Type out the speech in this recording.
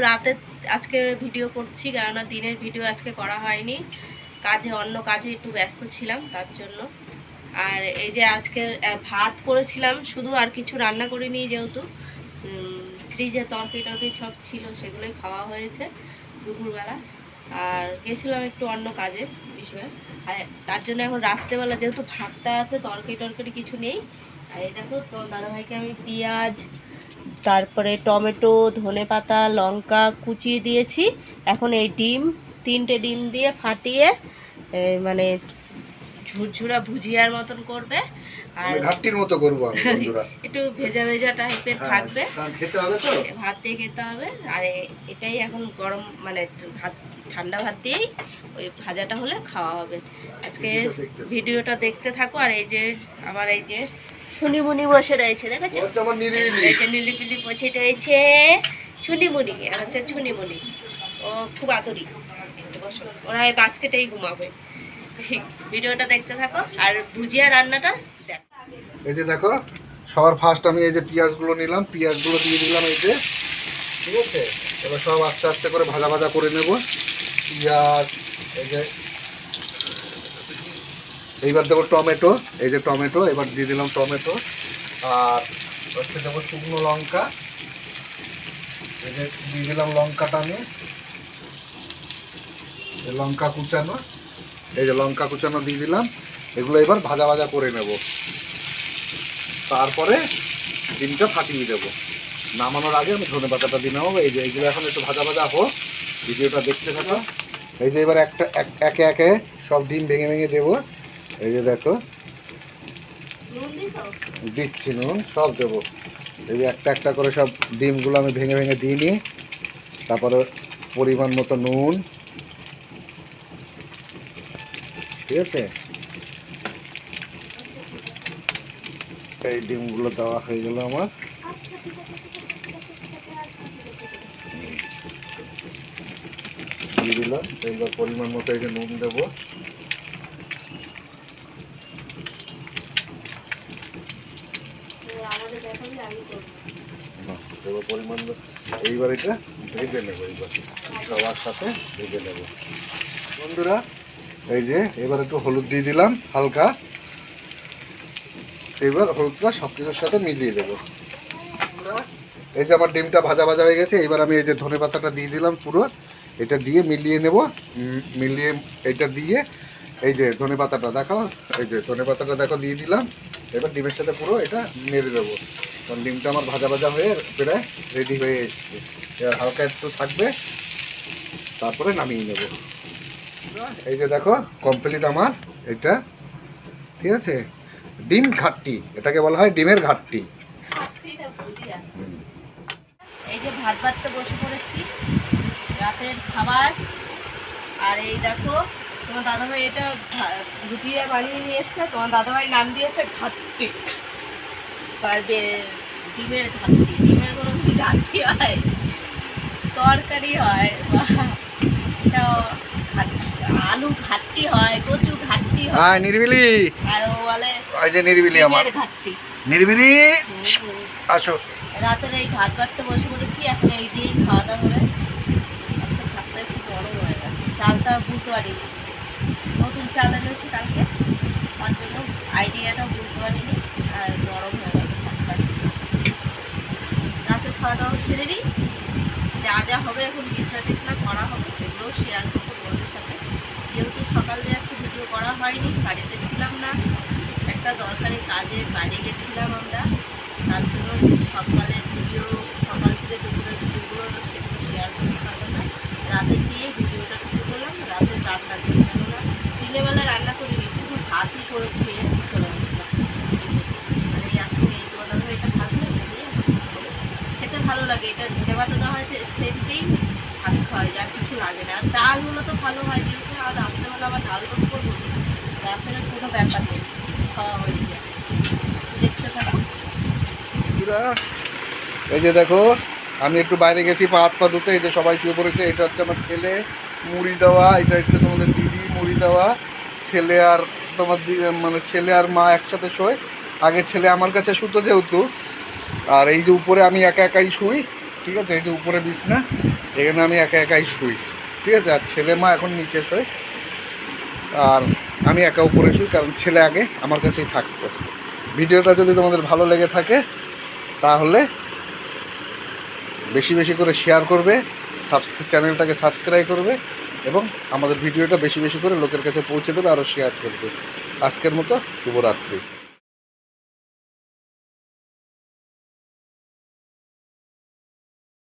রাতে আজকে ভিডিও করছি, কেননা দিনের ভিডিও আজকে করা হয়নি। কাজে, অন্য কাজে একটু ব্যস্ত ছিলাম, তার জন্য। আর এই যে আজকে ভাত করেছিলাম, শুধু আর কিছু রান্না করিনি যেহেতু। ফ্রিজে তরকারি টরকারি সব ছিল, সেগুলোই খাওয়া হয়েছে দুপুরবেলা। আর গেছিলাম একটু অন্য কাজে বিষয়ে। আর তার জন্য এখন রাত্রেবেলা যেহেতু ভাতটা আছে, তরকারি টরকারি কিছু নেই। আর এই দেখো, তোমার দাদাভাইকে আমি পেঁয়াজ তারপরে টমেটো ধনে পাতা লঙ্কা কুচিয়ে দিয়েছি। এখন এই ডিম তিনটে ডিম দিয়ে ফাটিয়ে মানে ঝুরঝুরা ভুজিয়ার মতন করবে। আর মতো করব বন্ধুরা। একটু ভেজা ভেজা টাইপের হ্যাঁ, থাকবে। খেতে হবে তো? ভাত দিয়ে খেতে হবে। আর এটাই এখন গরম মানে ভাত ঠান্ডা ভাত দিয়েই ওই ভাজাটা হলে খাওয়া হবে। আজকে। ভিডিওটা দেখতে থাকো। আর এই যে আমার এই যে শুনিমুনি বসে রয়েছে দেখেছ? এই যে নীলিপিলি বসে রয়েছে ছুনিমুনি আর হচ্ছে ছুনিমুনি ও খুব আদরি। ওরা এই বাস্কেটেই ঘুমাবে। ভিডিওটা দেখতে থাকো আর ভুজিয়া রান্নাটা দেখ। এই যে দেখো সবার ফার্স্ট আমি এই যে পেঁয়াজগুলো নিলাম পেঁয়াজগুলো দিয়ে দিলাম এই যে। ঠিক আছে? এবার সব আস্তে আস্তে করে ভাজা ভাজা করে নেব। পেঁয়াজ এই যে এইবার দেবো টমেটো, এই যে টমেটো, এবার দিয়ে দিলাম টমেটো। আর হচ্ছে দেবো শুকনো লঙ্কা। এই যে দিয়ে দিলাম লঙ্কাটা আমি। লঙ্কা কুচানো, এই যে লঙ্কা কুচানো দিয়ে দিলাম। এগুলো এবার ভাজা ভাজা করে নেব। তারপরে ডিমটা ফাটিয়ে দেবো। নামানোর আগে আমি ধনে পাতাটা দিয়ে নেব। এই যে এইগুলো এখন একটু ভাজা ভাজা হোক। ভিডিওটা দেখতে থাকো। এই যে এবার একটা এক- একে একে সব ডিম ভেঙে ভেঙে দেবো। এই যে দেখো। দিচ্ছি নুন সব দেবো। এই যে একটা একটা করে সব ডিমগুলো আমি ভেঙে ভেঙে দিয়ে নিই। তারপরে পরিমাণ মতো নুন। ঠিক আছে? এই ডিমগুলো দেওয়া হয়ে গেল আমার। দিয়ে দিলাম। এইবার পরিমাণ মতো এই যে নুন দেবো আমাদের দেখাবি আমি করব না, এইবার এটা ভেজে নেব এইবার। সবার সাথে ভেজে নেব। বন্ধুরা, এই যে এবার একটু হলুদ দিয়ে দিলাম, হালকা। এবার হলুদটা সব কিছুর সাথে মিলিয়ে দেবো এই যে আমার ডিমটা ভাজা ভাজা হয়ে গেছে, এবার আমি এই যে ধনে পাতাটা দিয়ে দিলাম পুরো, এটা দিয়ে মিলিয়ে নেব। মিলিয়ে এটা দিয়ে এই যে ধনে পাতাটা, দেখো, এই যে ধনে পাতাটা দেখো, দিয়ে দিলাম। এবার ডিমের সাথে পুরো এটা মেরে দেবো। কারণ ডিমটা আমার ভাজা ভাজা হয়ে প্রায় রেডি হয়ে এসছে। এবার হালকা একটু থাকবে, তারপরে নামিয়ে নেব। এই যে দেখো কমপ্লিট আমার এটা। ঠিক আছে? ডিম ঘাটতি, এটাকে বলা হয় ডিমের হুম। এই যে ভাত বাড়তে বসে পড়েছি, রাতের খাবার। আর এই দেখো, তোমার দাদাভাই এটা ভুজিয়া বানিয়ে নিয়ে এসছে, তোমার দাদাভাই নাম দিয়েছে বে- ডিমের ঘাটতি ডিমের কোনো কি ঘাটতি হয় তরকারি হয় বা আলু ঘাটতি হয় কচু ঘাটতি হয়। হ্যাঁ নিরিবিলি। আর ও বলে এই যে নিরিবিলি আমার। ঘাটতি। নিরিবিলি। আসো। রাতের এই ভাত বাড়তে বসে পড়েছি এখন এই দিয়েই খাওয়া দাওয়া হবে আজকে ভাতটা একটু গরম হয়ে গেছে চালটা বুঝতে পারিনি। নতুন চাল এনেছি কালকে তার জন্য আইডিয়াটা বুঝতে পারিনি আর নরম হয়ে গেছে ভাতটা রাতে খাওয়া দাওয়া সেরে নিই। যা যা হবে এখন বিছনা টিছনা করা হবে, সেগুলোও শেয়ার করব তোমাদের সাথে। যেহেতু সকাল দিয়ে আজকে ভিডিও করা হয়নি, বাড়িতে ছিলাম না। একটা দরকারি কাজে বাইরে গেছিলাম আমরা। তার জন্য সকালে ভিডিও সকাল থেকে দুপুরের ভিডিওগুলো সেগুলো শেয়ার করতে পারলাম না। রাতের দিয়ে ভিডিওটা শুরু করলাম রাতের রান্না দিয়ে কেননা দিনের বেলা রান্না করিনি, শুধু ভাতই করে খেয়ে চলে গেছিলাম আর এই এখন এই তোমাদের এটা ভাজলে এটা দিয়ে খেতে ভালো লাগে। এটা ধনে পাতা দেওয়া হয়েছে সেমতেই ভাত খাওয়া যায়, আর কিছু লাগে না। আর ডাল হলে তো ভালো হয় কিন্তু আর রাত্রেবেলা আবার ডাল ভাত করব রাতের কোনো ব্যাপার নেই, খাওয়া হয়ে যায়। দেখতে এই যে দেখো, আমি একটু বাইরে গেছি, পা হাত পা ধুতে, এই যে সবাই শুয়ে পড়েছে। এটা হচ্ছে আমার ছেলে, মুড়ি দেওয়া। এটা হচ্ছে তোমাদের দিদি, মুড়ি দেওয়া। ছেলে আর তোমার মানে ছেলে আর মা একসাথে শোয়। আগে ছেলে আমার কাছে শুতো যেহেতু আর এই যে উপরে আমি একা একাই শুই, ঠিক আছে? এই যে উপরে বিছনা, এখানে আমি একা একাই শুই, ঠিক আছে? আর ছেলে মা এখন নিচে শোয়, আর আমি একা উপরে শুই, কারণ ছেলে আগে আমার কাছেই থাকতো। ভিডিওটা যদি তোমাদের ভালো লেগে থাকে, তাহলে বেশি বেশি করে শেয়ার করবে সাবস্ক্রাইব চ্যানেলটাকে সাবস্ক্রাইব করবে, এবং আমাদের ভিডিওটা বেশি বেশি করে লোকের কাছে পৌঁছে দেবে, আরও শেয়ার করবে। আজকের মতো শুভরাত্রি।